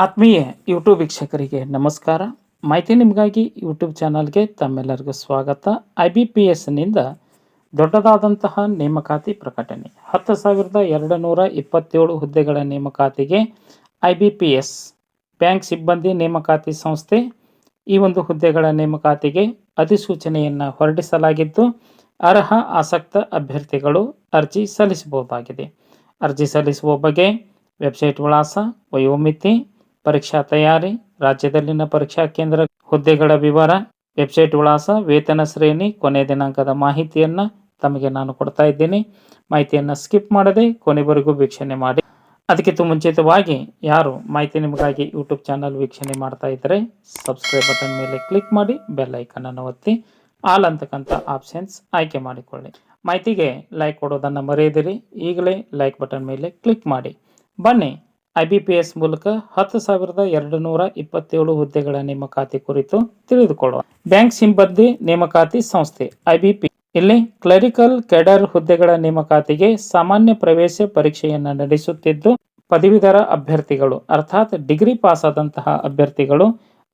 ಆತ್ಮೀಯ ಯೂಟ್ಯೂಬ್ ವೀಕ್ಷಕರಿಗೆ ನಮಸ್ಕಾರ. ಮಾಹಿತಿ ನಿಮಗಾಗಿ ಯೂಟ್ಯೂಬ್ ಚಾನಲ್ಗೆ ತಮ್ಮೆಲ್ಲರಿಗೂ ಸ್ವಾಗತ. ಐ ಬಿ ಪಿ ಎಸ್ನಿಂದ ದೊಡ್ಡದಾದಂತಹ ನೇಮಕಾತಿ ಪ್ರಕಟಣೆ. ಹತ್ತು ಸಾವಿರದ ಎರಡು ನೂರ ಇಪ್ಪತ್ತೇಳು ಹುದ್ದೆಗಳ ನೇಮಕಾತಿಗೆ I B P S bank ಸಿಬ್ಬಂದಿ ನೇಮಕಾತಿ ಸಂಸ್ಥೆ, ಈ ಒಂದು ಹುದ್ದೆಗಳ ನೇಮಕಾತಿಗೆ ಅಧಿಸೂಚನೆಯನ್ನು ಹೊರಡಿಸಲಾಗಿದ್ದು, ಅರ್ಹ ಆಸಕ್ತ ಅಭ್ಯರ್ಥಿಗಳು ಅರ್ಜಿ ಸಲ್ಲಿಸಬಹುದಾಗಿದೆ. ಅರ್ಜಿ ಸಲ್ಲಿಸುವ ಬಗ್ಗೆ ವೆಬ್ಸೈಟ್ ವಿಳಾಸ ವಯೋಮಿತಿ ಪರೀಕ್ಷಾ ತಯಾರಿ, ರಾಜ್ಯದಲ್ಲಿನ ಪರೀಕ್ಷಾ ಕೇಂದ್ರ, ಹುದ್ದೆಗಳ ವಿವರ, ವೆಬ್ಸೈಟ್ ವಿಳಾಸ, ವೇತನ ಶ್ರೇಣಿ, ಕೊನೆ ದಿನಾಂಕದ ಮಾಹಿತಿಯನ್ನು ತಮಗೆ ನಾನು ಕೊಡ್ತಾ ಇದ್ದೀನಿ. ಮಾಹಿತಿಯನ್ನು ಸ್ಕಿಪ್ ಮಾಡದೆ ಕೊನೆವರೆಗೂ ವೀಕ್ಷಣೆ ಮಾಡಿ. ಅದಕ್ಕಿಂತ ಮುಂಚಿತವಾಗಿ ಯಾರು ಮಾಹಿತಿ ನಿಮಗಾಗಿ ಯೂಟ್ಯೂಬ್ ಚಾನಲ್ ವೀಕ್ಷಣೆ ಮಾಡ್ತಾ ಇದ್ದರೆ ಸಬ್ಸ್ಕ್ರೈಬ್ ಬಟನ್ ಮೇಲೆ ಕ್ಲಿಕ್ ಮಾಡಿ, ಬೆಲ್ ಐಕನನ್ನು ಒತ್ತಿ, ಆಲ್ ಅಂತಕ್ಕಂಥ ಆಪ್ಷನ್ಸ್ ಆಯ್ಕೆ ಮಾಡಿಕೊಳ್ಳಿ. ಮಾಹಿತಿಗೆ ಲೈಕ್ ಕೊಡೋದನ್ನು ಮರೆಯದಿರಿ. ಈಗಲೇ ಲೈಕ್ ಬಟನ್ ಮೇಲೆ ಕ್ಲಿಕ್ ಮಾಡಿ. ಬನ್ನಿ ಐ ಮೂಲಕ ಹತ್ತು ಸಾವಿರದ ಎರಡು ನೂರ ಇಪ್ಪತ್ತೇಳು ಹುದ್ದೆಗಳ ನೇಮಕಾತಿ ಕುರಿತು ತಿಳಿದುಕೊಳ್ಳುವ ಬ್ಯಾಂಕ್ ಸಿಬ್ಬಂದಿ ನೇಮಕಾತಿ ಸಂಸ್ಥೆ ಐಬಿಪಿ ಇಲ್ಲಿ ಕ್ಲರಿಕಲ್ ಕೆಡರ್ ಹುದ್ದೆಗಳ ನೇಮಕಾತಿಗೆ ಸಾಮಾನ್ಯ ಪ್ರವೇಶ ಪರೀಕ್ಷೆಯನ್ನು ನಡೆಸುತ್ತಿದ್ದು, ಪದವೀಧರ ಅಭ್ಯರ್ಥಿಗಳು ಅರ್ಥಾತ್ ಡಿಗ್ರಿ ಪಾಸ್ ಆದಂತಹ ಅಭ್ಯರ್ಥಿಗಳು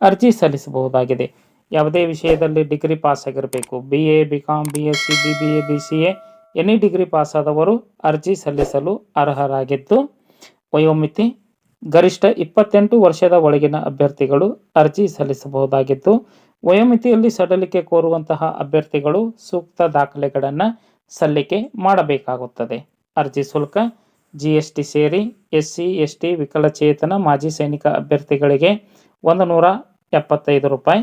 ಅರ್ಜಿ ಸಲ್ಲಿಸಬಹುದಾಗಿದೆ. ಯಾವುದೇ ವಿಷಯದಲ್ಲಿ ಡಿಗ್ರಿ ಪಾಸ್ ಆಗಿರಬೇಕು B A, B com B S C B B A, B C any degree pass ಆದವರು ಅರ್ಜಿ ಸಲ್ಲಿಸಲು ಅರ್ಹರಾಗಿದ್ದು ವಯೋಮಿತಿ ಗರಿಷ್ಠ ಇಪ್ಪತ್ತೆಂಟು ವರ್ಷದ ಒಳಗಿನ ಅಭ್ಯರ್ಥಿಗಳು ಅರ್ಜಿ ಸಲ್ಲಿಸಬಹುದಾಗಿದ್ದು ವಯೋಮಿತಿಯಲ್ಲಿ ಸಡಲಿಕೆ ಕೋರುವಂತಹ ಅಭ್ಯರ್ಥಿಗಳು ಸೂಕ್ತ ದಾಖಲೆಗಳನ್ನು ಸಲ್ಲಿಕೆ ಮಾಡಬೇಕಾಗುತ್ತದೆ. ಅರ್ಜಿ ಶುಲ್ಕ ಜಿ ಎಸ್ ಟಿ ಸೇರಿ ಎಸ್ ಸಿ ಎಸ್ ಟಿ ವಿಕಲಚೇತನ, ಮಾಜಿ ಸೈನಿಕ ಅಭ್ಯರ್ಥಿಗಳಿಗೆ ಒಂದು ನೂರ ಎಪ್ಪತ್ತೈದು ರೂಪಾಯಿ,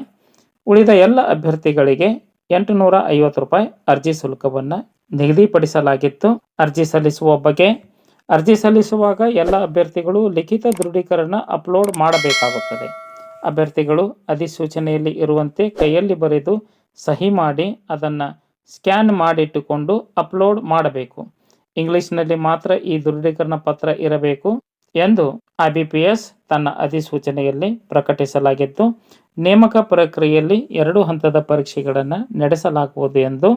ಉಳಿದ ಎಲ್ಲ ಅಭ್ಯರ್ಥಿಗಳಿಗೆ ಎಂಟು ನೂರ ಐವತ್ತು ರೂಪಾಯಿ ಅರ್ಜಿ ಶುಲ್ಕವನ್ನು ನಿಗದಿಪಡಿಸಲಾಗಿತ್ತು. ಅರ್ಜಿ ಸಲ್ಲಿಸುವ ಬಗ್ಗೆ ಅರ್ಜಿ ಸಲ್ಲಿಸುವಾಗ ಎಲ್ಲ ಅಭ್ಯರ್ಥಿಗಳು ಲಿಖಿತ ದೃಢೀಕರಣ ಅಪ್ಲೋಡ್ ಮಾಡಬೇಕಾಗುತ್ತದೆ. ಅಭ್ಯರ್ಥಿಗಳು ಅಧಿಸೂಚನೆಯಲ್ಲಿ ಇರುವಂತೆ ಕೈಯಲ್ಲಿ ಬರೆದು ಸಹಿ ಮಾಡಿ ಅದನ್ನು ಸ್ಕ್ಯಾನ್ ಮಾಡಿಟ್ಟುಕೊಂಡು ಅಪ್ಲೋಡ್ ಮಾಡಬೇಕು. ಇಂಗ್ಲಿಷ್ನಲ್ಲಿ ಮಾತ್ರ ಈ ದೃಢೀಕರಣ ಪತ್ರ ಇರಬೇಕು ಎಂದು ಐ ಬಿ ಪಿ ಎಸ್ ತನ್ನ ಅಧಿಸೂಚನೆಯಲ್ಲಿ ಪ್ರಕಟಿಸಲಾಗಿದ್ದು ನೇಮಕ ಪ್ರಕ್ರಿಯೆಯಲ್ಲಿ ಎರಡು ಹಂತದ ಪರೀಕ್ಷೆಗಳನ್ನು ನಡೆಸಲಾಗುವುದು ಎಂದು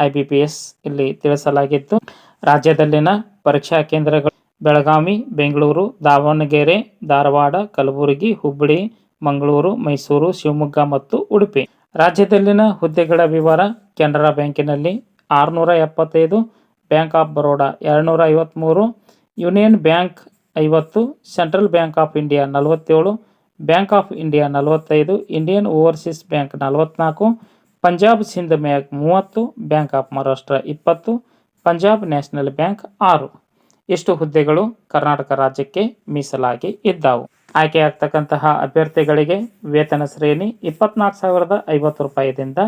ಐ ಬಿ ಪಿ ಎಸ್ ಇಲ್ಲಿ ತಿಳಿಸಲಾಗಿತ್ತು. ರಾಜ್ಯದಲ್ಲಿನ ಪರೀಕ್ಷಾ ಕೇಂದ್ರಗಳು ಬೆಳಗಾವಿ, ಬೆಂಗಳೂರು, ದಾವಣಗೆರೆ, ಧಾರವಾಡ, ಕಲಬುರಗಿ, ಹುಬ್ಬಳ್ಳಿ, ಮಂಗಳೂರು, ಮೈಸೂರು, ಶಿವಮೊಗ್ಗ ಮತ್ತು ಉಡುಪಿ. ರಾಜ್ಯದಲ್ಲಿನ ಹುದ್ದೆಗಳ ವಿವರ ಕೆನರಾ ಬ್ಯಾಂಕಿನಲ್ಲಿ ಆರುನೂರ ಎಪ್ಪತ್ತೈದು, ಬ್ಯಾಂಕ್ ಆಫ್ ಬರೋಡಾ ಎರಡುನೂರ ಐವತ್ತ್ಮೂರು ಯೂನಿಯನ್ ಬ್ಯಾಂಕ್ ಐವತ್ತು, ಸೆಂಟ್ರಲ್ ಬ್ಯಾಂಕ್ ಆಫ್ ಇಂಡಿಯಾ ನಲವತ್ತೇಳು ಬ್ಯಾಂಕ್ ಆಫ್ ಇಂಡಿಯಾ ನಲವತ್ತೈದು, ಇಂಡಿಯನ್ ಓವರ್ಸೀಸ್ ಬ್ಯಾಂಕ್ ನಲವತ್ನಾಲ್ಕು, ಪಂಜಾಬ್ ಸಿಂಧ್ ಬ್ಯಾಂಕ್ ಮೂವತ್ತು, ಬ್ಯಾಂಕ್ ಆಫ್ ಮಹಾರಾಷ್ಟ್ರ ಇಪ್ಪತ್ತು, ಪಂಜಾಬ್ ನ್ಯಾಷನಲ್ ಬ್ಯಾಂಕ್ ಆರು. ಇಷ್ಟು ಹುದ್ದೆಗಳು ಕರ್ನಾಟಕ ರಾಜ್ಯಕ್ಕೆ ಮೀಸಲಾಗಿ ಇದ್ದಾವು. ಆಯ್ಕೆಯಾಗ್ತಕ್ಕಂತಹ ಅಭ್ಯರ್ಥಿಗಳಿಗೆ ವೇತನ ಶ್ರೇಣಿ ಇಪ್ಪತ್ನಾಲ್ಕು ಸಾವಿರದ ಐವತ್ತು ರೂಪಾಯಿದಿಂದ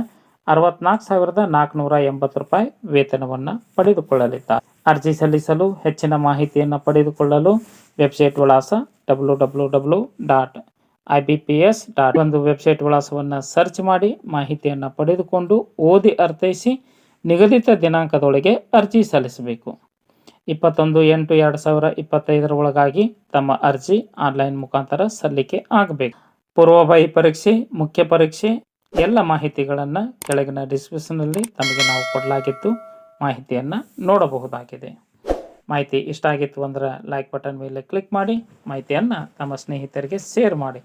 ಅರವತ್ನಾಲ್ಕು ಸಾವಿರದ ನಾಲ್ಕುನೂರ ಎಂಬತ್ತು ರೂಪಾಯಿ ವೇತನವನ್ನು ಪಡೆದುಕೊಳ್ಳಲಿದ್ದಾರೆ. ಅರ್ಜಿ ಸಲ್ಲಿಸಲು ಹೆಚ್ಚಿನ ಮಾಹಿತಿಯನ್ನು ಪಡೆದುಕೊಳ್ಳಲು ವೆಬ್ಸೈಟ್ ವಿಳಾಸ W W W dot I B P S dot ಒಂದು ವೆಬ್ಸೈಟ್ ವಿಳಾಸವನ್ನು ಸರ್ಚ್ ಮಾಡಿ ಮಾಹಿತಿಯನ್ನು ಪಡೆದುಕೊಂಡು ಓದಿ ಅರ್ಥೈಸಿ ನಿಗದಿತ ದಿನಾಂಕದೊಳಗೆ ಅರ್ಜಿ ಸಲ್ಲಿಸಬೇಕು. ಇಪ್ಪತ್ತೊಂದು ಎಂಟು ಎರಡು ಸಾವಿರ ಇಪ್ಪತ್ತೈದರ ಒಳಗಾಗಿ ತಮ್ಮ ಅರ್ಜಿ ಆನ್ಲೈನ್ ಮುಖಾಂತರ ಸಲ್ಲಿಕೆ ಆಗಬೇಕು. ಪೂರ್ವಭಾವಿ ಪರೀಕ್ಷೆ, ಮುಖ್ಯ ಪರೀಕ್ಷೆ, ಎಲ್ಲ ಮಾಹಿತಿಗಳನ್ನು ಕೆಳಗಿನ ಡಿಸ್ಕ್ರಿಪ್ಷನಲ್ಲಿ ತಮಗೆ ನಾವು ಕೊಡಲಾಗಿತ್ತು ಮಾಹಿತಿಯನ್ನು ನೋಡಬಹುದಾಗಿದೆ. ಮಾಹಿತಿ ಇಷ್ಟ ಆಗಿತ್ತು ಅಂದ್ರೆ ಲೈಕ್ ಬಟನ್ ಮೇಲೆ ಕ್ಲಿಕ್ ಮಾಡಿ, ಮಾಹಿತಿಯನ್ನು ತಮ್ಮ ಸ್ನೇಹಿತರಿಗೆ ಶೇರ್ ಮಾಡಿ.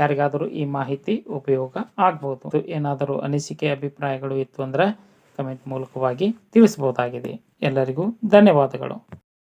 ಯಾರಿಗಾದರೂ ಈ ಮಾಹಿತಿ ಉಪಯೋಗ ಆಗ್ಬೋದು. ಏನಾದರೂ ಅನಿಸಿಕೆ, ಅಭಿಪ್ರಾಯಗಳು ಇತ್ತು ಅಂದರೆ ಕಮೆಂಟ್ ಮೂಲಕವಾಗಿ ತಿಳಿಸ್ಬೋದಾಗಿದೆ ಎಲ್ಲರಿಗೂ ಧನ್ಯವಾದಗಳು.